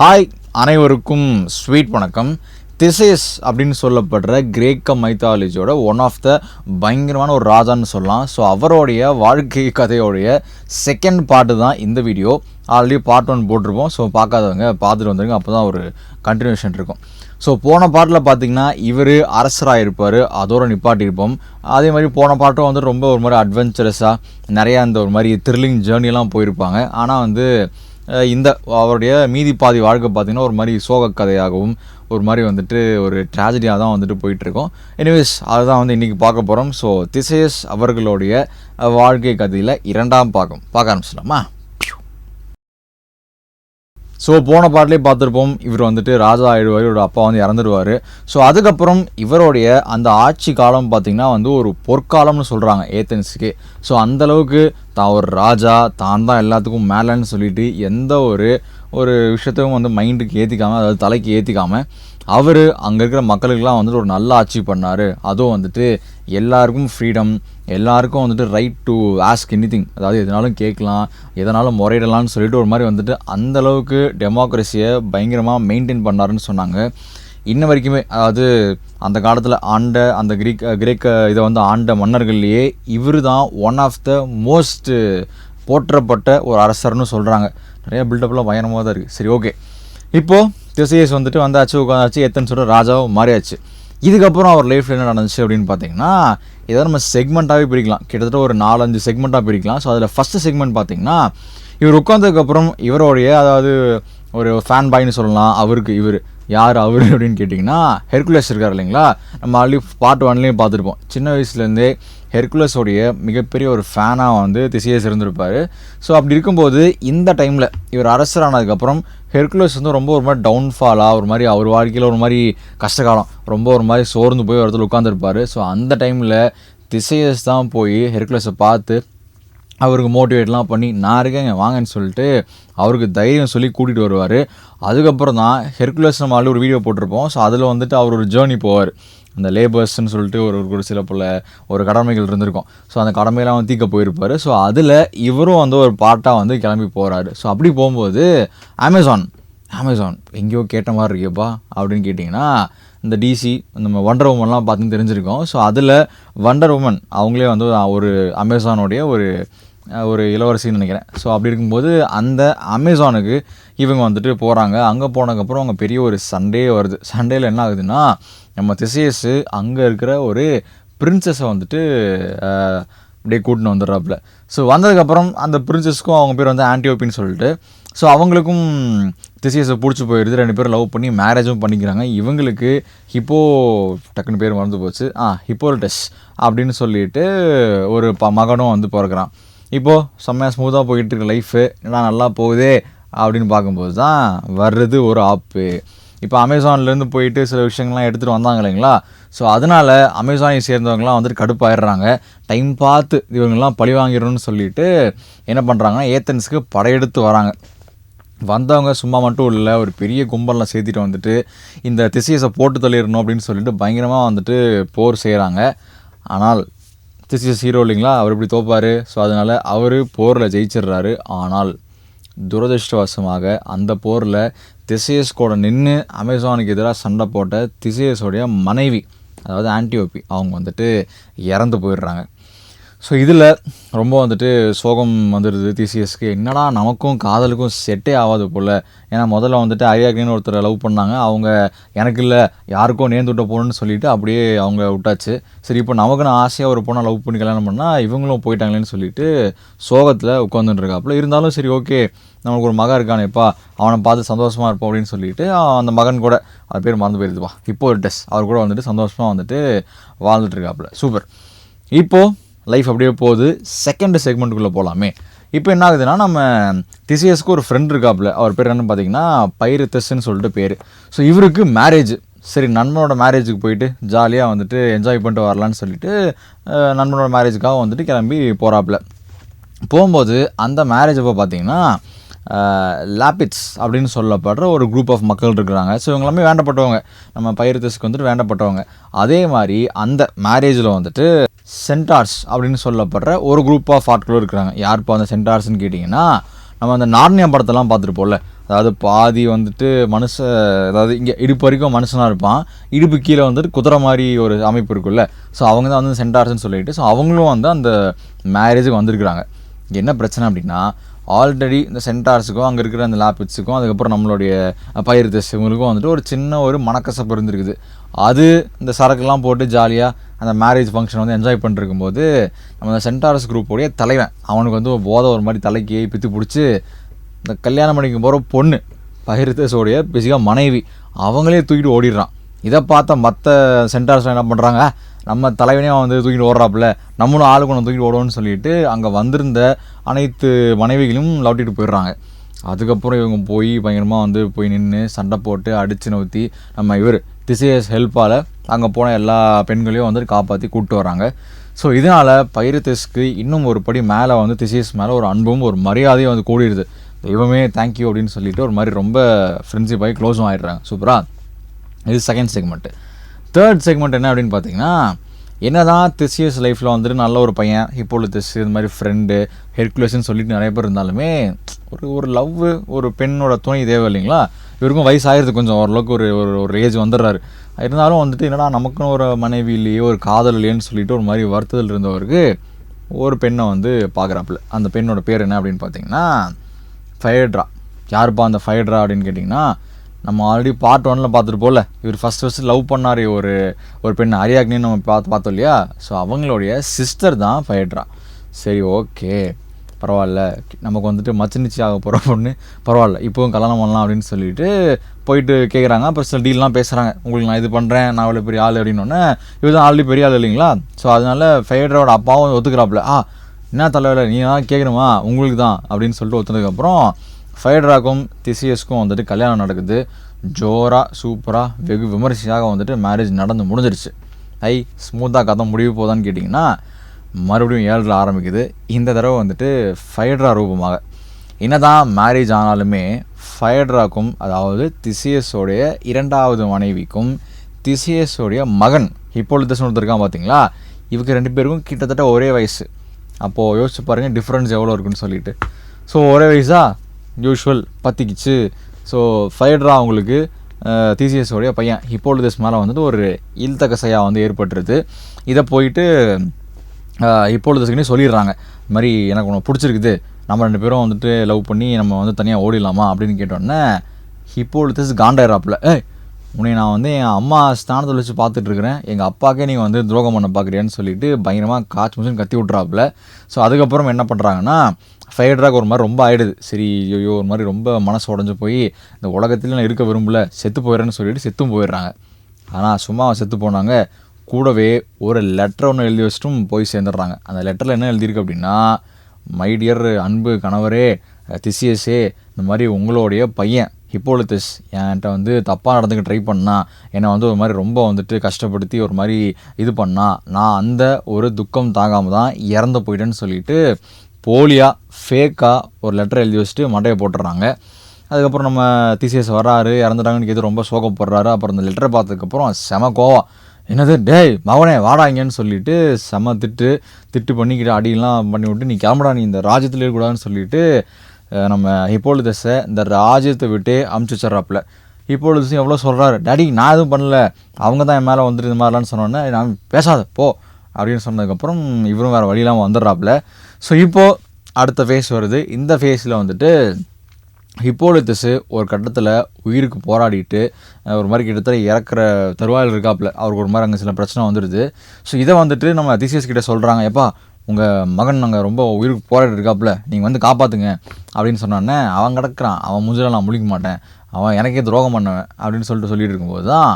Hi அனைவருக்கும் sweet வணக்கம். திசேஸ் அப்படின்னு சொல்லப்படுற கிரேக்க மைத்தாலஜியோட ஒன் ஆஃப் த பயங்கரமான ஒரு ராஜான்னு சொல்லலாம். ஸோ அவருடைய வாழ்க்கை கதையோடைய செகண்ட் பாட்டு தான் இந்த வீடியோ ஆல்ரெடி பார்ட் ஒன் போட்டிருப்போம். ஸோ பார்க்காதவங்க பார்த்துட்டு வந்துருங்க. அப்போ தான் ஒரு கண்டினியூஷன் இருக்கும். ஸோ போன பாட்டில் பார்த்தீங்கன்னா இவர் அரசராக இருப்பார். அதோட நிப்பாட்டியிருப்போம். அதே மாதிரி போன பாட்டும் வந்து ரொம்ப ஒரு மாதிரி அட்வென்ச்சரஸாக நிறையா அந்த ஒரு மாதிரி த்ரில்லிங் ஜேர்னிலாம் போயிருப்பாங்க. ஆனால் வந்து இந்த அவருடைய மீதி பாதி வாழ்க்கை பார்த்தீங்கன்னா ஒரு மாதிரி சோக கதையாகவும் ஒரு மாதிரி வந்துட்டு ஒரு ட்ராஜடியாக தான் வந்துட்டு போயிட்டுருக்கோம். எனிவேஸ் அதுதான் வந்து இன்றைக்கி பார்க்க போகிறோம் ஸோ திசையஸ் அவர்களுடைய வாழ்க்கை கதையில் இரண்டாம் பாகம். பார்க்க ஆரம்பிச்சிடலாமா? ஸோ போன பாட்டிலே பார்த்துருப்போம் இவர் வந்துட்டு ராஜா ஆயிடுவார் இவரோட அப்பா வந்து இறந்துடுவார். ஸோ அதுக்கப்புறம் இவருடைய அந்த ஆட்சி காலம் பார்த்திங்கன்னா வந்து ஒரு பொற்காலம்னு சொல்கிறாங்க ஏத்தன்ஸுக்கு. ஸோ அந்தளவுக்கு தான் ஒரு ராஜா தான் தான் எல்லாத்துக்கும் மேலேன்னு சொல்லிட்டு எந்த ஒரு ஒரு விஷயத்தையும் வந்து மைண்டுக்கு ஏற்றிக்காமல் அதாவது தலைக்கு ஏற்றிக்காமல் அவர் அங்கே இருக்கிற மக்களுக்கெல்லாம் வந்துட்டு ஒரு நல்ல ஆட்சி பண்ணார். அதுவும் வந்துட்டு எல்லாருக்கும் ஃப்ரீடம் எல்லாருக்கும் வந்துட்டு right to ask anything அதாவது எதனாலும் கேட்கலாம் எதனாலும் முறையிடலாம்னு சொல்லிட்டு ஒரு மாதிரி வந்துட்டு அந்தளவுக்கு டெமோக்ரஸியை பயங்கரமாக மெயின்டைன் பண்ணாருன்னு சொன்னாங்க. இன்ன வரைக்குமே அதாவது அந்த காலத்தில் ஆண்ட அந்த கிரீக் கிரேக்க இதை வந்து ஆண்ட மன்னர்கள்லேயே இவர் தான் ஒன் ஆஃப் த மோஸ்ட்டு போற்றப்பட்ட ஒரு அரசர்னு சொல்கிறாங்க நிறைய பில்டப்லாம் பயங்கரமாக தான் இருக்குது சரி ஓகே இப்போது திசையஸ் வந்துட்டு வந்தாச்சு உட்காந்தாச்சு எத்தனை சொல்கிற ராஜாவும் மாறியாச்சு. இதுக்கப்புறம் அவர் லைஃப்பில் என்ன நடந்துச்சு அப்படின்னு பார்த்தீங்கன்னா இதை நம்ம செக்மெண்ட்டாகவே பிரிக்கலாம். கிட்டத்தட்ட ஒரு நாலஞ்சு செக்மெண்ட்டாக பிரிக்கலாம். ஸோ அதில் ஃபஸ்ட்டு செக்மெண்ட் பார்த்தீங்கன்னா இவர் உட்காந்ததுக்கப்புறம் இவருடைய அதாவது ஒரு ஃபேன் பாய்னு சொல்லலாம் அவருக்கு இவர். யார் அவர் அப்படின்னு கேட்டிங்கன்னா ஹெர்குலஸ் இருக்கார் இல்லைங்களா? நம்ம ஆல்ரெடி பார்ட் ஒன்லேயும் பார்த்துருப்போம். சின்ன வயசுலேருந்தே ஹெர்குலஸோடைய மிகப்பெரிய ஒரு ஃபேனாக வந்து திசையஸ் இருந்திருப்பார் ஸோ அப்படி இருக்கும்போது இந்த டைமில் இவர் அரசரானதுக்கப்புறம் ஹெர்குலஸ் வந்து ரொம்ப ஒரு மாதிரி டவுன்ஃபாலாக ஒரு மாதிரி அவர் வாழ்க்கையில் ஒரு மாதிரி கஷ்டகாலம் ரொம்ப ஒரு மாதிரி சோர்ந்து போய் ஒரு இடத்துல உட்காந்துருப்பார் ஸோ அந்த டைமில் திசையஸ் தான் போய் ஹெர்குலஸை பார்த்து அவருக்கு மோட்டிவேட்லாம் பண்ணி நான் இருக்கேங்க வாங்கன்னு சொல்லிட்டு அவருக்கு தைரியம் சொல்லி கூட்டிகிட்டு வருவார். அதுக்கப்புறம் தான் ஹெர்குலஸ் நம்ம ஆல்ரெடி ஒரு வீடியோ போட்டிருப்போம். ஸோ அதில் வந்துட்டு அவர் ஒரு ஜேர்னி போவார். அந்த லேபர்ஸ்ன்னு சொல்லிட்டு ஒரு ஒரு சில போல் ஒரு கடமைகள் இருந்திருக்கும். ஸோ அந்த கடமையெல்லாம் வந்து தீக்க போயிருப்பார். ஸோ அதில் இவரும் வந்து ஒரு பாட்டாக வந்து கிளம்பி போகிறாரு ஸோ அப்படி போகும்போது அமேசான் அமேசான் எங்கேயோ கேட்ட மாதிரி இருக்கேப்பா அப்படின்னு கேட்டிங்கன்னா இந்த டிசி நம்ம வண்டர் உமன்லாம் பார்த்து தெரிஞ்சிருக்கோம். ஸோ அதில் வண்டர் உமன் அவங்களே வந்து ஒரு அமேசானுடைய ஒரு ஒரு இளவரசின்னு நினைக்கிறேன். ஸோ அப்படி இருக்கும்போது அந்த அமேசானுக்கு இவங்க வந்துட்டு போகிறாங்க அங்கே போனதுக்கப்புறம் அவங்க பெரிய ஒரு சண்டே வருது. சண்டேயில் என்ன ஆகுதுன்னா நம்ம திசையஸு அங்கே இருக்கிற ஒரு பிரின்சஸை வந்துட்டு அப்படியே கூட்டின்னு வந்துடுறாப்புல. ஸோ வந்ததுக்கப்புறம் அந்த பிரின்சஸ்க்கும் அவங்க பேர் வந்து ஆன்டியோப்பின்னு சொல்லிட்டு ஸோ அவங்களுக்கும் திசையஸை பிடிச்சி போயிடுது ரெண்டு பேரும் லவ் பண்ணி மேரேஜும் பண்ணிக்கிறாங்க. இவங்களுக்கு ஹிப்போ டக்குன்னு பேர் மறந்து போச்சு. ஆ ஹிப்போல்டஸ் அப்படின்னு சொல்லிட்டு ஒரு ப மகனும் வந்து பிறக்கிறான். இப்போது செம்மையாக ஸ்மூத்தாக போயிட்டு இருக்க லைஃபு என்னடா நல்லா போகுதே அப்படின்னு பார்க்கும்போது தான் வர்றது ஒரு ஆப்பு இப்போ அமேசான்லேருந்து போயிட்டு சில விஷயங்கள்லாம் எடுத்துகிட்டு வந்தாங்க இல்லைங்களா? ஸோ அதனால் அமேசானை சேர்ந்தவங்கலாம் வந்துட்டு கடுப்பாயிடுறாங்க. டைம் பார்த்து இவங்கெல்லாம் பழி வாங்கிடணும்னு சொல்லிட்டு என்ன பண்ணுறாங்கன்னா ஏத்தன்ஸுக்கு படையெடுத்து வராங்க. வந்தவங்க சும்மா மட்டும் இல்லை ஒரு பெரிய கும்பல்லாம் சேர்த்திட்டு வந்துட்டு இந்த திசையஸை போட்டு தள்ளிடணும் அப்படின்னு சொல்லிட்டு பயங்கரமாக வந்துட்டு போர் செய்கிறாங்க ஆனால் திசையஸ் ஹீரோ இல்லைங்களா? அவர் இப்படி தோப்பார். ஸோ அதனால் அவர் போரில் ஜெயிச்சிடுறாரு. ஆனால் துரதிருஷ்டவசமாக அந்த போரில் திசையஸ் கூட நின்று அமேசானுக்கு எதிராக சண்டை போட்ட திசையஸோடைய மனைவி அதாவது ஆன்டியோபி அவங்க வந்துட்டு இறந்து போயிடுறாங்க. ஸோ இதில் ரொம்ப வந்துட்டு சோகம் வந்துடுது டிசிஎஸ்க்கு என்னடா நமக்கும் காதலுக்கும் செட்டே ஆகாது போல். ஏன்னா முதல்ல வந்துட்டு அரியாக்கின்னு ஒருத்தர் லவ் பண்ணாங்க. அவங்க எனக்கு இல்லை யாருக்கோ நேர்ந்து விட்ட போகணுன்னு சொல்லிட்டு அப்படியே அவங்க விட்டாச்சு. சரி இப்போ நமக்குன்னு ஆசையாக ஒரு பொண்ணை லவ் பண்ணி கல்யாணம் பண்ணால் இவங்களும் போயிட்டாங்களேன்னு சொல்லிட்டு சோகத்தில் உட்காந்துட்டுருக்காப்புல இருந்தாலும் சரி ஓகே நமக்கு ஒரு மகன் இருக்கானேப்பா அவனை பார்த்து சந்தோஷமாக இருப்போம் அப்படின்னு சொல்லிட்டு அந்த மகன் கூட அது பேர் மறந்து போயிருதுப்பா இப்போ ஒரு டெஸ் அவர் கூட வந்துட்டு சந்தோஷமாக வந்துட்டு வாழ்ந்துட்டு இருக்காப்புல. சூப்பர் இப்போது லைஃப் அப்படியே போகுது. செகண்ட் செக்மெண்ட்டுக்குள்ளே போகலாமே இப்போ என்ன ஆகுதுன்னா நம்ம திசியஸ்க்கு ஒரு ஃப்ரெண்ட் இருக்காப்புல. அவர் பேர் என்னன்னு பார்த்தீங்கன்னா பைரத்தஸ்ன்னு சொல்லிட்டு பேர். ஸோ இவருக்கு மேரேஜ் சரி நண்பனோட மேரேஜுக்கு போயிட்டு ஜாலியாக வந்துட்டு என்ஜாய் பண்ணிட்டு வரலான்னு சொல்லிட்டு நண்பனோட மேரேஜுக்காக வந்துட்டு கிளம்பி போகிறாப்புல போகும்போது அந்த மேரேஜ் அப்போ பார்த்தீங்கன்னா லாபிட்ஸ் அப்படின்னு சொல்லப்படுற ஒரு குரூப் ஆஃப் மக்கள் இருக்கிறாங்க. ஸோ இவங்க எல்லாமே வேண்டப்பட்டவங்க. நம்ம பயிரத்தஸ்க்கு வந்துட்டு வேண்டப்பட்டவங்க. அதே மாதிரி அந்த மேரேஜில் வந்துட்டு சென்டார்ஸ் அப்படின்னு சொல்லப்படுற ஒரு குரூப் ஆஃப் ஆட்களும் இருக்கிறாங்க. இப்போ அந்த சென்டார்ஸ்னு கேட்டிங்கன்னா நம்ம அந்த நார்னியா படத்தெல்லாம் பார்த்துருப்போம்ல. அதாவது பாதி வந்துட்டு மனுஷ அதாவது இங்கே இடுப்பு வரைக்கும் மனுஷனாக இருப்பான். இடுப்பு கீழே வந்துட்டு குதிரை மாதிரி ஒரு அமைப்பு இருக்குல்ல ஸோ அவங்க தான் வந்து சென்டார்ஸ்னு சொல்லிட்டு ஸோ அவங்களும் வந்து அந்த மேரேஜுக்கு வந்திருக்கிறாங்க. என்ன பிரச்சனை அப்படின்னா ஆல்ரெடி இந்த சென்டார்ஸுக்கும் அங்கே இருக்கிற அந்த லாபிட்ஸுக்கும் அதுக்கப்புறம் நம்மளுடைய பயிர் இவங்களுக்கும் வந்துட்டு ஒரு சின்ன ஒரு மனக்கசப்பு இருந்திருக்குது. அது இந்த சரக்குலாம் போட்டு ஜாலியாக அந்த மேரேஜ் ஃபங்க்ஷன் வந்து என்ஜாய் பண்ணிருக்கும்போது நம்ம அந்த சென்டார்ஸ் குரூப்போடைய தலைவன் அவனுக்கு வந்து போதை ஒரு மாதிரி தலைக்கு பித்து பிடிச்சி இந்த கல்யாணம் பண்ணிக்கும் போகிற பொண்ணு பகிர்தேசோடைய பேசிக்காக மனைவி அவங்களே தூக்கிட்டு ஓடிடுறான். இதை பார்த்த மற்ற சென்டார்ஸ் என்ன பண்ணுறாங்க நம்ம தலைவனே வந்து தூக்கிட்டு ஓடுறாப்புல. நம்மளும் ஆளுக்கு ஒன்று தூக்கிட்டு ஓடுவோம்னு சொல்லிட்டு அங்கே வந்திருந்த அனைத்து மனைவிகளும் லவட்டிட்டு போயிடுறாங்க. அதுக்கப்புறம் இவங்க போய் பயங்கரமாக வந்து போய் நின்று சண்டை போட்டு அடித்து நவுத்தி நம்ம இவர் திசையஸ் ஹெல்ப்பால் அங்கே போன எல்லா பெண்களையும் வந்து காப்பாற்றி கூப்பிட்டு வராங்க ஸோ இதனால் பைரத்திஸ்க்கு இன்னும் ஒரு படி மேலே வந்து திசையஸ் மேலே ஒரு அன்பும் ஒரு மரியாதையும் வந்து கூடிடுது. தெய்வமே தேங்க்யூ அப்படின்னு சொல்லிட்டு ஒரு மாதிரி ரொம்ப ஃப்ரெண்ட்ஷிப் ஆகி க்ளோஸும் ஆகிடுறாங்க சூப்பராக இது செகண்ட் செக்மெண்ட்டு தேர்ட் செக்மெண்ட் என்ன அப்படின்னு பார்த்தீங்கன்னா என்னதான் திசியஸ் லைஃப்பில் வந்துட்டு நல்ல ஒரு பையன் ஹிப்போலித்திஸ் இது மாதிரி ஃப்ரெண்டு ஹெர்குலேஷன் சொல்லிட்டு நிறைய பேர் இருந்தாலுமே ஒரு ஒரு லவ் ஒரு பெண்ணோட துணை தேவை இல்லைங்களா? இவருக்கும் வயசு கொஞ்சம் ஓரளவுக்கு ஒரு ஒரு ஒரு ஏஜ் வந்துடுறாரு. இருந்தாலும் வந்துட்டு என்னடா நமக்குன்னு ஒரு மனைவி இல்லையே ஒரு காதல் இல்லையேன்னு சொல்லிட்டு ஒரு மாதிரி வருத்தத்தில் இருந்தவருக்கு ஒரு பெண்ணை வந்து பார்க்குறாப்புல. அந்த பெண்ணோட பேர் என்ன அப்படின்னு பார்த்தீங்கன்னா ஃபயட்ரா யாருப்பா அந்த ஃபயட்ரா அப்படின்னு கேட்டிங்கன்னா நம்ம ஆல்ரெடி பார்ட் ஒனில் பார்த்துட்டு போல. இவர் ஃபஸ்ட் ஃபஸ்ட்டு லவ் பண்ணார் ஒரு ஒரு பெண் அரியாக்னின்னு நம்ம பார்த்து பார்த்தோம் இல்லையா? ஸோ அவங்களுடைய சிஸ்டர் தான் ஃபயட்ரா. சரி ஓகே பரவாயில்ல. நமக்கு வந்துட்டு மச்சினிச்சி ஆக போகிற பொண்ணு. பரவாயில்ல. இப்போவும் கல்யாணம் பண்ணலாம் அப்படின்னு சொல்லிட்டு போயிட்டு கேட்குறாங்க அப்புறம் சில டீல்லாம் பேசுகிறாங்க உங்களுக்கு நான் இது பண்ணுறேன் நான் அவ்வளோ பெரிய ஆள் அப்படின்னோடனே இவர் தான் ஆல்ரெடி பெரிய ஆள் இல்லைங்களா? ஸோ அதனால ஃபயட்ராவோட அப்பாவும் ஒத்துக்கிறாப்புல. ஆ என்ன தலைவர்? நீ தான் கேட்கணுமா உங்களுக்கு தான். அப்படின்னு சொல்லிட்டு ஒத்துனதுக்கப்புறம் ஃபைட்ராக்கும் திசியஸ்க்கும் வந்துட்டு கல்யாணம் நடக்குது. ஜோராக சூப்பராக வெகு விமர்சையாக வந்துட்டு மேரேஜ் நடந்து முடிஞ்சிருச்சு. ஐ ஸ்மூத்தாக கதை முடிவு போதான்னு கேட்டிங்கன்னா மறுபடியும் ஏழில் ஆரம்பிக்குது. இந்த தடவை வந்துட்டு ஃபைட்ரா ரூபமாக. என்னதான் மேரேஜ் ஆனாலுமே ஃபயட்ராக்கும் அதாவது திசியஸோடைய இரண்டாவது மனைவிக்கும் திசியஸோடைய மகன் ஹிப்போலித்தஸ் ஒருத்தர் பார்த்தீங்களா இவங்க ரெண்டு பேருக்கும் கிட்டத்தட்ட ஒரே வயசு. அப்போது யோசிச்சு பாருங்கள் டிஃப்ரென்ஸ் எவ்வளோ இருக்குன்னு சொல்லிட்டு. ஸோ ஒரே வயசா? யூஷுவல் பற்றிக்கிச்சு ஸோ ஃபயட்ரா அவங்களுக்கு டிசிஎஸோடைய பையன் ஹிப்போலிதஸ் மேலே வந்துட்டு ஒரு இல்தகசையாக வந்து ஏற்பட்டுருது இதை போயிட்டு ஹிப்போலிதஸ்க்குனே சொல்லிடுறாங்க. இது மாதிரி எனக்கு உனக்கு பிடிச்சிருக்குது. நம்ம ரெண்டு பேரும் வந்துட்டு லவ் பண்ணி நம்ம வந்து தனியாக ஓடிடலாமா அப்படின்னு கேட்டோன்னே ஹிப்போலிதஸ் காண்டாயிராப்பில் ஏய் உன்னை நான் வந்து என் அம்மா ஸ்தானத்தில் வச்சு பார்த்துட்டு இருக்கிறேன் எங்கள் அப்பாக்கே நீங்கள் வந்து துரோகம் பண்ண பார்க்குறியான்னு சொல்லிட்டு பயங்கரமாக காய்ச்சி முடிச்சுன்னு கத்தி விட்றாப்புல ஸோ அதுக்கப்புறம் என்ன பண்ணுறாங்கன்னா ஃபயர்ட்ராக் ஒரு மாதிரி ரொம்ப ஆகிடுது சரி ஐயோ ஒரு மாதிரி ரொம்ப மனசு உடஞ்சி போய் இந்த உலகத்துல நான் இருக்க விரும்பல செத்து போயிடுறேன்னு சொல்லிட்டு செத்தும் போயிடுறாங்க. ஆனால் சும்மா செத்து போனாங்க. கூடவே ஒரு லெட்டர் ஒன்று எழுதி வச்சுட்டும் போய் சேர்ந்துடுறாங்க. அந்த லெட்டரில் என்ன எழுதியிருக்கு அப்படின்னா மை டியர் அன்பு கணவரே திசியஸே இந்த மாதிரி உங்களுடைய பையன் ஹிப்போலித்தஸ் என்கிட்ட வந்து தப்பாக நடந்துக்க ட்ரை பண்ணான் என்னை வந்து ஒரு மாதிரி ரொம்ப வந்துட்டு கஷ்டப்படுத்தி ஒரு மாதிரி இது பண்ணான் நான் அந்த ஒரு துக்கம் தாங்காமல் தான் இறந்து போயிட்டேன்னு சொல்லிட்டு போலியாக ஃபேக்காக ஒரு லெட்டர் எழுதி வச்சுட்டு மண்டையை போட்டுடுறாங்க. அதுக்கப்புறம் நம்ம திசிஎஸ் வர்றாரு இறந்துட்டாங்கன்னு கேட்டு ரொம்ப சோகப்படுறாரு. அப்புறம் அந்த லெட்டரை பார்த்ததுக்கப்புறம் செம கோவம். என்னது? டேய் மகனே வாடாங்கன்னு சொல்லிட்டு செம திட்டு திட்டு பண்ணிக்கிட்டு அடியெல்லாம் பண்ணி விட்டு நீ கிளம்புடா நீ இந்த ராஜ்யத்தில் இருக்கக்கூடாதுன்னு சொல்லிட்டு நம்ம நம்ம ஹிப்போலிதஸை இந்த ராஜ்யத்தை விட்டே அமுச்சு வச்சிட்றாப்புல. ஹிப்போலிதஸும் எவ்வளோ சொல்கிறாரு டேடி நான் எதுவும் பண்ணல. அவங்க தான் என் மேலே வந்துட்டு இந்த மாதிரிலான்னு சொன்னோன்னே நான் பேசாத போ. அப்படின்னு சொன்னதுக்கப்புறம் இவரும் வேறு வழி இல்லாமல் வந்துடுறாப்புல. ஸோ இப்போது அடுத்த ஃபேஸ் வருது. இந்த ஃபேஸில் வந்துட்டு ஹிப்போலித்தஸு ஒரு கட்டத்தில் உயிருக்கு போராடிட்டு ஒரு மாதிரி கிட்டத்தட்ட இறக்குற தருவாயில் இருக்காப்புல அவருக்கு ஒரு மாதிரி அங்கே சில பிரச்சனை வந்துடுது ஸோ இதை வந்துட்டு நம்ம திசிஎஸ் கிட்டே சொல்கிறாங்க எப்பா உங்கள் மகன் நாங்கள் ரொம்ப உயிருக்கு போராடி இருக்காப்புல நீங்கள் வந்து காப்பாற்றுங்க அப்படின்னு சொன்னோன்னே அவன் கிடக்கிறான் அவன் மூஞ்சில நான் முழிக்க மாட்டேன் அவன் எனக்கே துரோகம் பண்ணுவேன் அப்படின்னு சொல்லிட்டு சொல்லிட்டு இருக்கும்போது தான்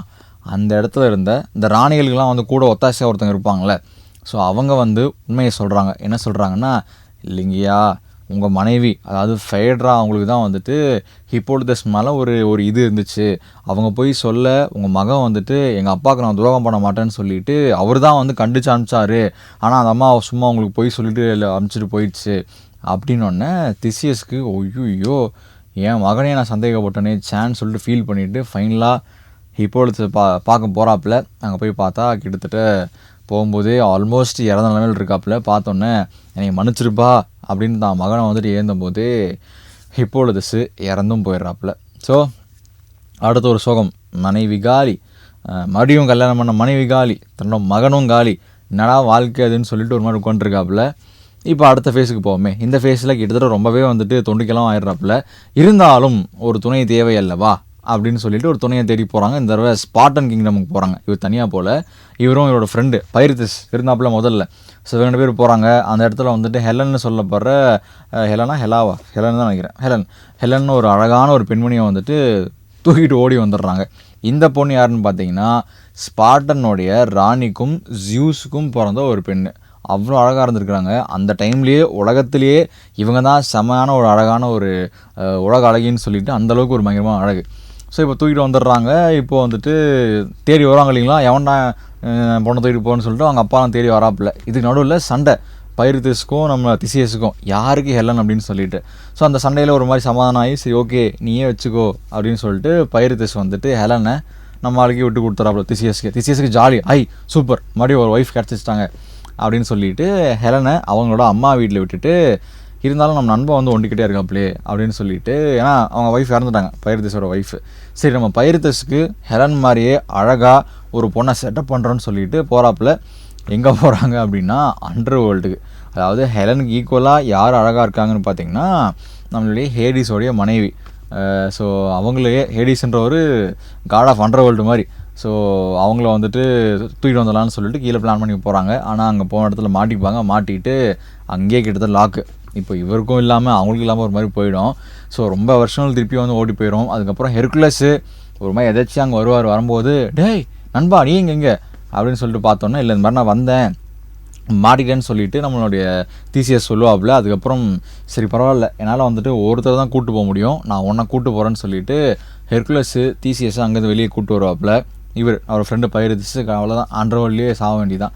அந்த இடத்துல இருந்த இந்த ராணிகளுக்கெல்லாம் வந்து கூட ஒத்தாசையாக ஒருத்தங்க இருப்பாங்களே ஸோ அவங்க வந்து உண்மையை சொல்கிறாங்க என்ன சொல்கிறாங்கன்னா இல்லைங்கய்யா உங்கள் மனைவி அதாவது ஃபேட்ரா அவங்களுக்கு தான் வந்துட்டு ஹிப்போலிதஸ் மேலே ஒரு ஒரு இது இருந்துச்சு. அவங்க போய் சொல்ல உங்கள் மகன் வந்துட்டு எங்கள் அப்பாவுக்கு நான் துரோகம் பண்ண மாட்டேன்னு சொல்லிட்டு அவர் தான் வந்து கண்டிச்சு அனுப்பிச்சாரு. ஆனால் அந்த அம்மா சும்மா அவங்களுக்கு போய் சொல்லிட்டு அனுப்பிச்சிட்டு போயிடுச்சு. அப்படின்னொடனே திசியஸ்க்கு ஐயோ என் மகனே நான் சந்தேகப்பட்டனே சான்ஸ் சொல்லிட்டு ஃபீல் பண்ணிவிட்டு ஃபைனலாக ஹிப்போலித்து பா பார்க்க போகிறாப்புல அங்கே போய் பார்த்தா கிட்டத்தட்ட போகும்போதே ஆல்மோஸ்ட் இறந்த நிலமையில் இருக்காப்புல பார்த்தோன்னே என்னை மன்னிச்சிருப்பா? அப்படின்னு தான் மகனை வந்துட்டு ஏந்தும்போது ஹிப்போலிதஸு இறந்தும் போயிடுறாப்புல. ஸோ அடுத்த ஒரு சோகம் மனைவி காலி. மறுபடியும் கல்யாணம் பண்ண மனைவி காலி தன்னோட மகனும் காலி. என்னடா வாழ்க்கை அதுன்னு சொல்லிட்டு ஒரு மாதிரி உட்காந்துருக்காப்புல இப்போ அடுத்த ஃபேஸுக்கு போவோமே. இந்த ஃபேஸில் கிட்டத்தட்ட ரொம்பவே வந்துட்டு தொண்டுக்கெல்லாம் ஆயிடுறாப்புல. இருந்தாலும் ஒரு துணை தேவை அல்லவா? அப்படின்னு சொல்லிட்டு ஒரு துணையை தேடி போகிறாங்க இந்த தடவை ஸ்பாட்டன் கிங்டமுக்கு போகிறாங்க இவர் தனியாக போல். இவரும் இவரோட ஃப்ரெண்டு பைரித்திஸ் இருந்தாப்புல முதல்ல. ஸோ ரெண்டு பேர் போகிறாங்க அந்த இடத்துல வந்துட்டு ஹெலன்னு சொல்லப்படுற ஹெலனா ஹெலாவா? ஹெலன் தான் நினைக்கிறேன். ஹெலன். ஹெலன் ஒரு அழகான ஒரு பெண்மணியை வந்துட்டு தூக்கிட்டு ஓடி வந்துடுறாங்க. இந்த பொண்ணு யாருன்னு பார்த்தீங்கன்னா ஸ்பாட்டனுடைய ராணிக்கும் ஜியூஸுக்கும் பிறந்த ஒரு பெண்ணு. அவ்வளோ அழகாக இருந்திருக்கிறாங்க. அந்த டைம்லேயே உலகத்திலேயே இவங்க தான் செமையான ஒரு அழகான ஒரு உலக அழகின்னு சொல்லிட்டு அந்தளவுக்கு ஒரு பயங்கரமான அழகு. ஸோ இப்போ தூக்கிட்டு வந்துடுறாங்க. இப்போ வந்துட்டு தேடி வருவாங்க இல்லைங்களா? எவன்டா பொண்ணை தூக்கிட்டு போகணும்னு சொல்லிட்டு அவங்க அப்பாலாம் தேடி வராப்புல. இதுக்கு நடுவில் சண்டை. பைரித்திஸ்க்கும் நம்ம திசியஸுக்கும் யாருக்கு ஹெலன் அப்படின்னு சொல்லிட்டு. ஸோ அந்த சண்டையில் ஒரு மாதிரி சமாதானம் ஆகி சரி ஓகே நீயே வச்சுக்கோ அப்படின்னு சொல்லிட்டு பைரித்திஸ் வந்துட்டு ஹெலனை நம்ம ஆளுக்கு விட்டு கொடுத்துறாப்புல திசியஸ்க்கு திசியஸ்க்கு ஜாலி. ஐ சூப்பர். மறுபடியும் ஒரு ஒய்ஃப் கிடச்சிச்சிட்டாங்க அப்படின்னு சொல்லிட்டு ஹெலனை அவங்களோட அம்மா வீட்டில் விட்டுட்டு இருந்தாலும் நம்ம நண்பன் வந்து ஒண்டிக்கிட்டே இருக்காப்லே அப்படின்னு சொல்லிட்டு ஏன்னா அவங்க ஒய்ஃப் இறந்துட்டாங்க பைரத்திஸோட ஒய்ஃப் சரி நம்ம பைரத்திஸ்க்கு ஹெலன் மாதிரியே அழகாக ஒரு பொண்ணை செட்டப் பண்ணுறோன்னு சொல்லிட்டு போகிறாப்புல எங்கே போகிறாங்க அப்படின்னா அண்டர் வேர்ல்டுக்கு அதாவது ஹெலனுக்கு ஈக்குவலாக யார் அழகாக இருக்காங்கன்னு பார்த்தீங்கன்னா நம்மளுடைய ஹேடிஸோடைய மனைவி. ஸோ அவங்களே ஹேடிஸ்ன்ற ஒரு காட் ஆஃப் அண்டர் வேர்ல்டு மாதிரி. ஸோ அவங்கள வந்துட்டு தூக்கிட்டு வந்துடலான்னு சொல்லிட்டு கீழே பிளான் பண்ணி போகிறாங்க ஆனால் அங்கே போன இடத்துல மாட்டிப்பாங்க. மாட்டிக்கிட்டு அங்கேயே கிட்டத்தட்ட லாக்கு இப்போ இவருக்கும் இல்லாமல் அவங்களுக்கும் இல்லாமல் ஒரு மாதிரி போயிடும். ஸோ ரொம்ப வருஷங்கள் திருப்பி வந்து ஓடி போயிடும் அதுக்கப்புறம் ஹெர்குலஸு ஒரு மாதிரி எதாச்சும் அங்கே வருவார். வரும்போது டேய் நண்பா நீ இங்கே இங்கே அப்படின்னு சொல்லிட்டு பார்த்தோன்னே இல்லை இந்த மாதிரி நான் வந்தேன். மாட்டிக்கிட்டேன்னு சொல்லிட்டு நம்மளுடைய டிசிஎஸ் சொல்லுவாப்புல. அதுக்கப்புறம் சரி பரவாயில்ல. என்னால் வந்துட்டு ஒருத்தர் தான் கூப்பிட்டு போக முடியும். நான் உன்னை கூப்பிட்டு போகிறேன்னு சொல்லிட்டு ஹெர்குலஸு டிசிஎஸ் அங்கேருந்து வெளியே கூட்டு வருவாப்புல. இவர் அவர் ஃப்ரெண்டு பயிரிச்சு அவ்வளோதான் அண்டர்வேர்ல்ட்லேயே சாக வேண்டியதான்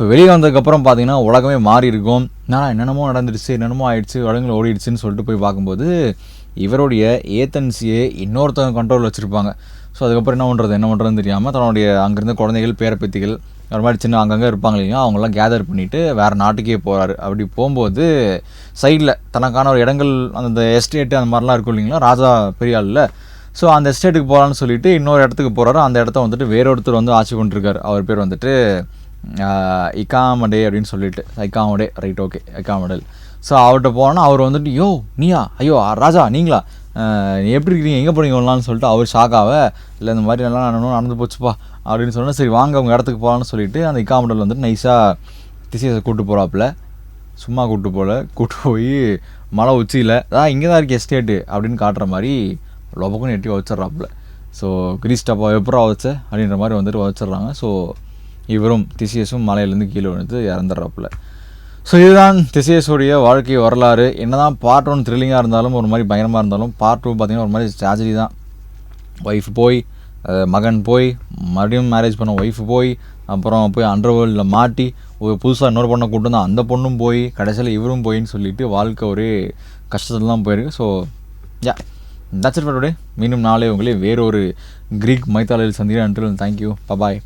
இப்போ வெளியே வந்ததுக்கப்புறம் பார்த்தீங்கன்னா உலகமே மாறி இருக்கும். நான் என்னென்னமோ நடந்துடுச்சு என்னென்னமோ ஆயிடுச்சு உலகங்கள் ஓடிடுச்சுன்னு சொல்லிட்டு போய் பார்க்கும்போது இவருடைய ஏத்தன்சியை இன்னொருத்தவங்க கண்ட்ரோல் வச்சுருப்பாங்க. ஸோ அதுக்கப்புறம் என்ன பண்ணுறது என்ன பண்ணுறதுன்னு தெரியாமல் தன்னுடைய அங்கேருந்து குழந்தைகள் பேரப்பத்திகள் ஒரு மாதிரி சின்ன அங்கங்கே இருப்பாங்க இல்லையா அவங்களாம் கேதர் பண்ணிவிட்டு வேறு நாட்டுக்கே போகிறாரு அப்படி போகும்போது சைடில் தனக்கான ஒரு இடங்கள் அந்த எஸ்டேட்டு அந்த மாதிரிலாம் இருக்கும் இல்லைங்களா ராஜா பெரிய ஆளில். ஸோ அந்த எஸ்டேட்டுக்கு போகலான்னு சொல்லிட்டு இன்னொரு இடத்துக்கு போகிறாரு அந்த இடத்த வந்துட்டு வேறொருத்தர் வந்து ஆட்சி கொண்டிருக்கார். அவர் பேர் வந்துட்டு இக்காமடே அப்படின்னு சொல்லிட்டு. இக்காமடே ரைட் ஓகே இக்காமடல். ஸோ அவர்கிட்ட போனோன்னா அவர் வந்துட்டு யோ நீயா? ஐயோ ராஜா நீங்களா? நீ எப்படி இருக்கிறீங்க எங்கே போனீங்களான்னு சொல்லிட்டு அவர் ஷாக்காக இல்லை இந்த மாதிரி நல்லா நடந்து நடந்து போச்சுப்பா அப்படின்னு சொன்னால் சரி வாங்க உங்கள் இடத்துக்கு போகலான்னு சொல்லிட்டு அந்த இக்காமடல் வந்துட்டு நைஸாக திசையை கூப்பிட்டு போகிறாப்புல சும்மா கூப்பிட்டு போகல கூப்பிட்டு போய் மலை உச்சியில் அதான் இங்கே தான் இருக்குது எஸ்டேட்டு அப்படின்னு காட்டுற மாதிரி லொபக்குன்னு எட்டி வச்சிட்றாப்புல ஸோ கிரீஸ் டப்பா எப்பரா வச்ச அப்படின்ற மாதிரி வந்துட்டு வச்சிடுறாங்க ஸோ இவரும் திசியஸும் மலையிலேருந்து கீழே விழுந்து இறந்துடுறாப்புல. ஸோ இதுதான் திசேஸோடைய வாழ்க்கை வரலாறு. என்னதான் பார்ட் ஒன் த்ரில்லிங்காக இருந்தாலும் ஒரு மாதிரி பயங்கரமாக இருந்தாலும் பார்ட் டூ பார்த்தீங்கன்னா ஒரு மாதிரி ஸ்ட்ராஜடி தான். ஒய்ஃப் போய் மகன் போய் மறுபடியும் மேரேஜ் பண்ண ஒய்ஃப் போய் அப்புறம் போய் அண்டர்வேர்ல்டில் மாட்டி ஒரு புதுசாக இன்னொரு பொண்ணை கூட்டு வந்து அந்த பொண்ணும் போய் கடைசியில் இவரும் போயின்னு சொல்லிட்டு வாழ்க்கை ஒரே கஷ்டத்தில் தான் போயிருக்கு ஸோ யா தட்ஸ் இட் மீண்டும் நாளே உங்களே வேறொரு கிரீக் மைத்தாலயில் சந்திக்கிறேன். அன்றில் தேங்க்யூ பபாய்